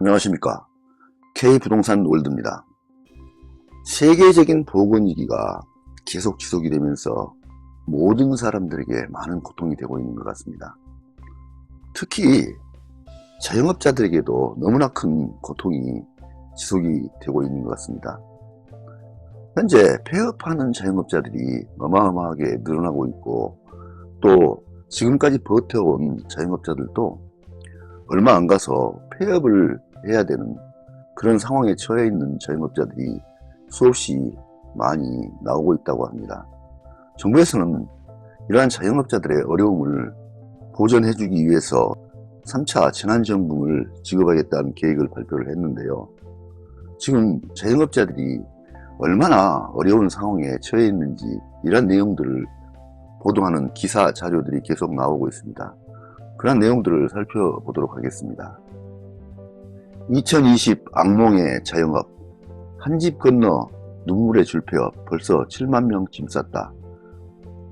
안녕하십니까. K부동산 월드입니다. 세계적인 보건위기가 계속 지속이 되면서 모든 사람들에게 많은 고통이 되고 있는 것 같습니다. 특히 자영업자들에게도 너무나 큰 고통이 지속이 되고 있는 것 같습니다. 현재 폐업하는 자영업자들이 어마어마하게 늘어나고 있고 또 지금까지 버텨온 자영업자들도 얼마 안 가서 폐업을 해야 되는 그런 상황에 처해 있는 자영업자들이 수없이 많이 나오고 있다고 합니다. 정부에서는 이러한 자영업자들의 어려움을 보전해주기 위해서 3차 재난지원금을 지급하겠다는 계획을 발표를 했는데요. 지금 자영업자들이 얼마나 어려운 상황에 처해 있는지 이런 내용들을 보도하는 기사 자료들이 계속 나오고 있습니다. 그런 내용들을 살펴보도록 하겠습니다. 2020 악몽의 자영업 한 집 건너 눈물의 줄폐업 벌써 7만 명쯤 쌌다.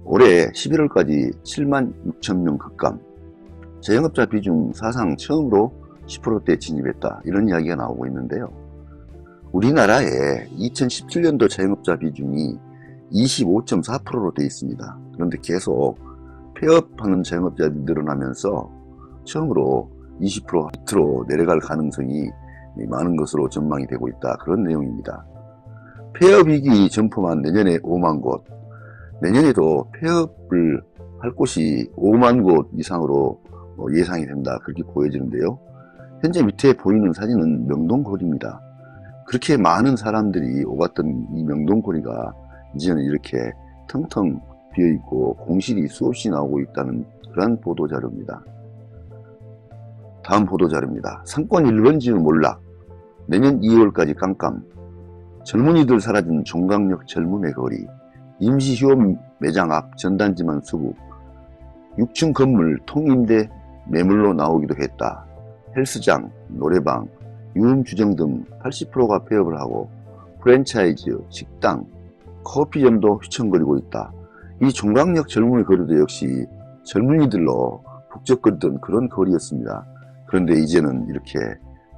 올해 11월까지 7만 6천 명 급감 자영업자 비중 사상 처음으로 10%대 진입했다. 이런 이야기가 나오고 있는데요. 우리나라에 2017년도 자영업자 비중이 25.4%로 되어 있습니다. 그런데 계속 폐업하는 자영업자들이 늘어나면서 처음으로 20% 밑으로 내려갈 가능성이 많은 것으로 전망이 되고 있다. 그런 내용입니다. 폐업 위기 점포만 내년에 5만 곳, 내년에도 폐업을 할 곳이 5만 곳 이상으로 어, 예상이 된다. 그렇게 보여지는데요. 현재 밑에 보이는 사진은 명동거리입니다. 그렇게 많은 사람들이 오갔던 이 명동거리가 이제는 이렇게 텅텅 비어있고 공실이 수없이 나오고 있다는 그런 보도자료입니다. 다음 보도자료입니다. 상권 1번지는 몰락. 내년 2월까지 깜깜. 젊은이들 사라진 종강역 젊음의 거리. 임시휴업 매장 앞 전단지만 수급. 6층 건물 통임대 매물로 나오기도 했다. 헬스장, 노래방, 유흥주점 등 80%가 폐업을 하고 프랜차이즈, 식당, 커피점도 휘청거리고 있다. 이 종강역 젊음의 거리도 역시 젊은이들로 북적거리던 그런 거리였습니다. 그런데 이제는 이렇게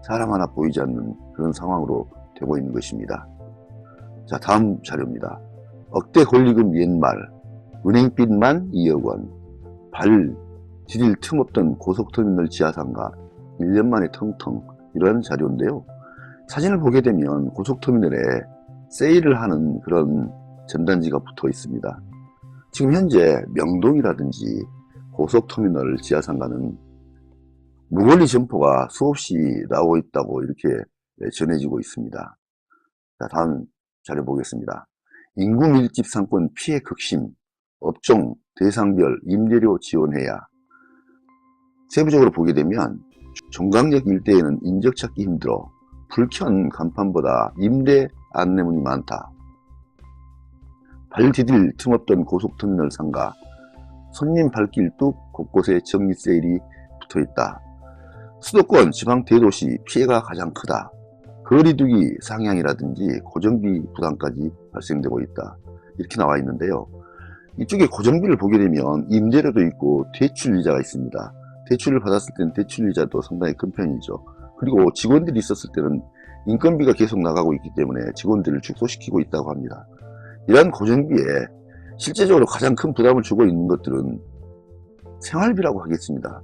사람 하나 보이지 않는 그런 상황으로 되고 있는 것입니다. 자, 다음 자료입니다. 억대 권리금 옛말, 은행빚만 2억 원, 발 디딜 틈 없던 고속터미널 지하상가 1년 만에 텅텅 이런 자료인데요. 사진을 보게 되면 고속터미널에 세일을 하는 그런 전단지가 붙어 있습니다. 지금 현재 명동이라든지 고속터미널 지하상가는 무권리 점포가 수없이 나오고 있다고 이렇게 전해지고 있습니다. 자, 다음 자료 보겠습니다. 인구 밀집 상권 피해 극심, 업종, 대상별 임대료 지원해야. 세부적으로 보게 되면 종강역 일대에는 인적 찾기 힘들어 불켠 간판보다 임대 안내문이 많다. 발 디딜 틈 없던 고속터미널 상가, 손님 발길 뚝 곳곳에 정리 세일이 붙어 있다. 수도권 지방 대도시 피해가 가장 크다. 거리두기 상향이라든지 고정비 부담까지 발생되고 있다. 이렇게 나와 있는데요. 이쪽에 고정비를 보게 되면 임대료도 있고 대출이자가 있습니다. 대출을 받았을 때는 대출이자도 상당히 큰 편이죠. 그리고 직원들이 있었을 때는 인건비가 계속 나가고 있기 때문에 직원들을 축소시키고 있다고 합니다. 이러한 고정비에 실제적으로 가장 큰 부담을 주고 있는 것들은 생활비라고 하겠습니다.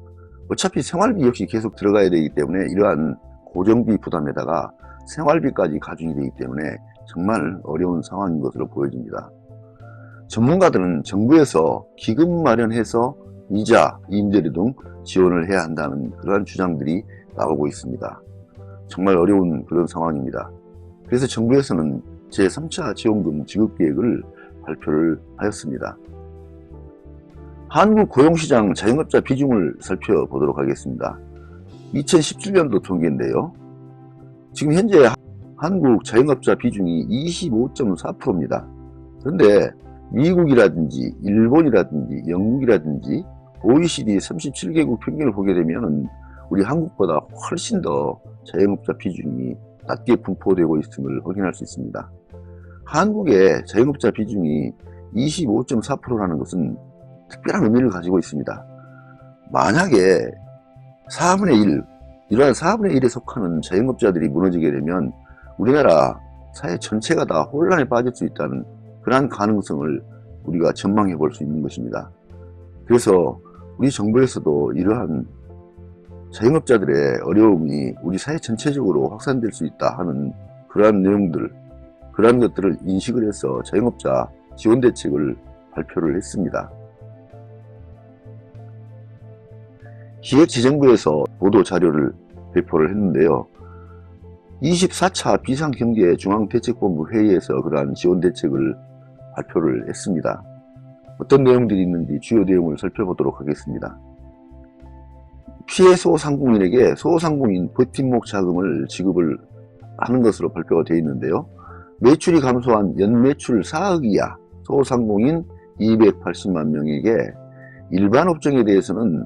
어차피 생활비 역시 계속 들어가야 되기 때문에 이러한 고정비 부담에다가 생활비까지 가중이 되기 때문에 정말 어려운 상황인 것으로 보여집니다. 전문가들은 정부에서 기금 마련해서 이자, 임대료 등 지원을 해야 한다는 그러한 주장들이 나오고 있습니다. 정말 어려운 그런 상황입니다. 그래서 정부에서는 제3차 지원금 지급 계획을 발표를 하였습니다. 한국 고용시장 자영업자 비중을 살펴보도록 하겠습니다. 2017년도 통계인데요. 지금 현재 한국 자영업자 비중이 25.4%입니다. 그런데 미국이라든지 일본이라든지 영국이라든지 OECD 37개국 평균을 보게 되면 우리 한국보다 훨씬 더 자영업자 비중이 낮게 분포되고 있음을 확인할 수 있습니다. 한국의 자영업자 비중이 25.4%라는 것은 특별한 의미를 가지고 있습니다. 만약에 4분의 1, 이러한 4분의 1에 속하는 자영업자들이 무너지게 되면 우리나라 사회 전체가 다 혼란에 빠질 수 있다는 그러한 가능성을 우리가 전망해 볼 수 있는 것입니다. 그래서 우리 정부에서도 이러한 자영업자들의 어려움이 우리 사회 전체적으로 확산될 수 있다 하는 그러한 내용들, 그러한 것들을 인식을 해서 자영업자 지원 대책을 발표를 했습니다. 기획재정부에서 보도 자료를 배포를 했는데요. 24차 비상경제 중앙대책본부 회의에서 그러한 지원 대책을 발표를 했습니다. 어떤 내용들이 있는지 주요 내용을 살펴보도록 하겠습니다. 피해 소상공인에게 소상공인 버팀목 자금을 지급을 하는 것으로 발표가 되어 있는데요. 매출이 감소한 연매출 4억 이하 소상공인 280만 명에게 일반 업종에 대해서는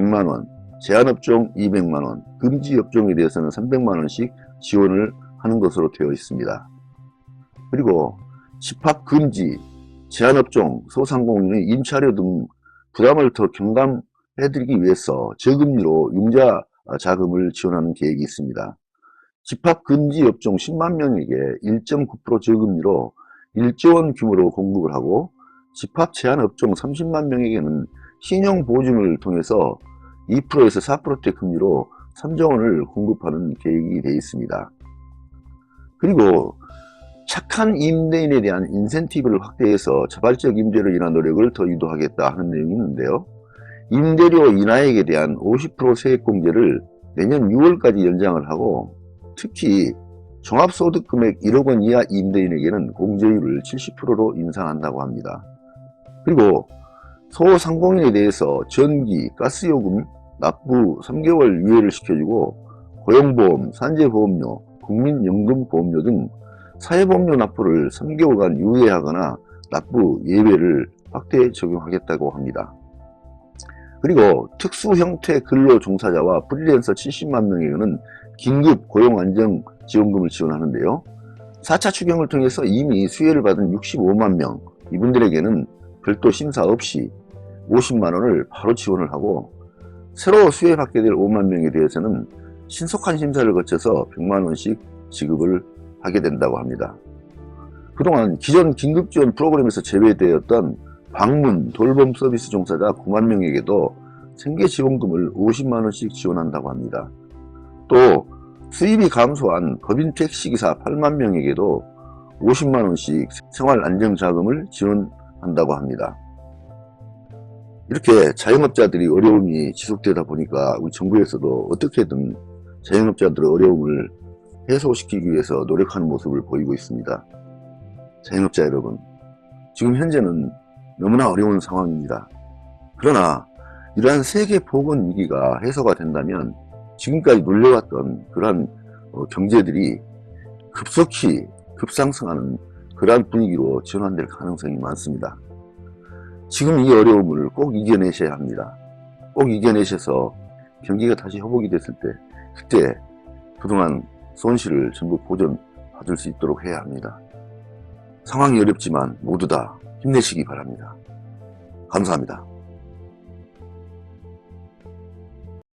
100만 원, 제한업종 200만 원, 금지 업종에 대해서는 300만 원씩 지원을 하는 것으로 되어 있습니다. 그리고 집합 금지, 제한업종, 소상공인의 임차료 등 부담을 더 경감해드리기 위해서 저금리로 융자 자금을 지원하는 계획이 있습니다. 집합 금지 업종 10만 명에게 1.9% 저금리로 1조 원 규모로 공급을 하고 집합 제한 업종 30만 명에게는 신용 보증을 통해서 2%에서 4%대 금리로 3조 원을 공급하는 계획이 되어 있습니다. 그리고 착한 임대인에 대한 인센티브를 확대해서 자발적 임대로 인한 노력을 더 유도하겠다 하는 내용이 있는데요. 임대료 인하액에 대한 50% 세액공제를 내년 6월까지 연장을 하고 특히 종합소득금액 1억 원 이하 임대인에게는 공제율을 70%로 인상한다고 합니다. 그리고 소상공인에 대해서 전기, 가스요금 납부 3개월 유예를 시켜주고 고용보험, 산재보험료, 국민연금보험료 등 사회보험료 납부를 3개월간 유예하거나 납부 예외를 확대 적용하겠다고 합니다. 그리고 특수 형태 근로 종사자와 프리랜서 70만 명에게는 긴급 고용 안정 지원금을 지원하는데요. 4차 추경을 통해서 이미 수혜를 받은 65만 명, 이분들에게는 별도 심사 없이 50만 원을 바로 지원을 하고 새로 수혜받게 될 5만 명에 대해서는 신속한 심사를 거쳐서 100만 원씩 지급을 하게 된다고 합니다. 그동안 기존 긴급지원 프로그램에서 제외되었던 방문, 돌봄 서비스 종사자 9만 명에게도 생계 지원금을 50만 원씩 지원한다고 합니다. 또 수입이 감소한 법인 택시기사 8만 명에게도 50만 원씩 생활 안정 자금을 지원한다고 합니다. 이렇게 자영업자들이 어려움이 지속되다 보니까 우리 정부에서도 어떻게든 자영업자들의 어려움을 해소시키기 위해서 노력하는 모습을 보이고 있습니다. 자영업자 여러분, 지금 현재는 너무나 어려운 상황입니다. 그러나 이러한 세계 보건 위기가 해소가 된다면 지금까지 눌려왔던 그러한 어, 경제들이 급속히 급상승하는 그러한 분위기로 전환될 가능성이 많습니다. 지금 이 어려움을 꼭 이겨내셔야 합니다. 꼭 이겨내셔서 경기가 다시 회복이 됐을 때 그때 그동안 손실을 전부 보전 받을 수 있도록 해야 합니다. 상황이 어렵지만 모두 다 힘내시기 바랍니다. 감사합니다.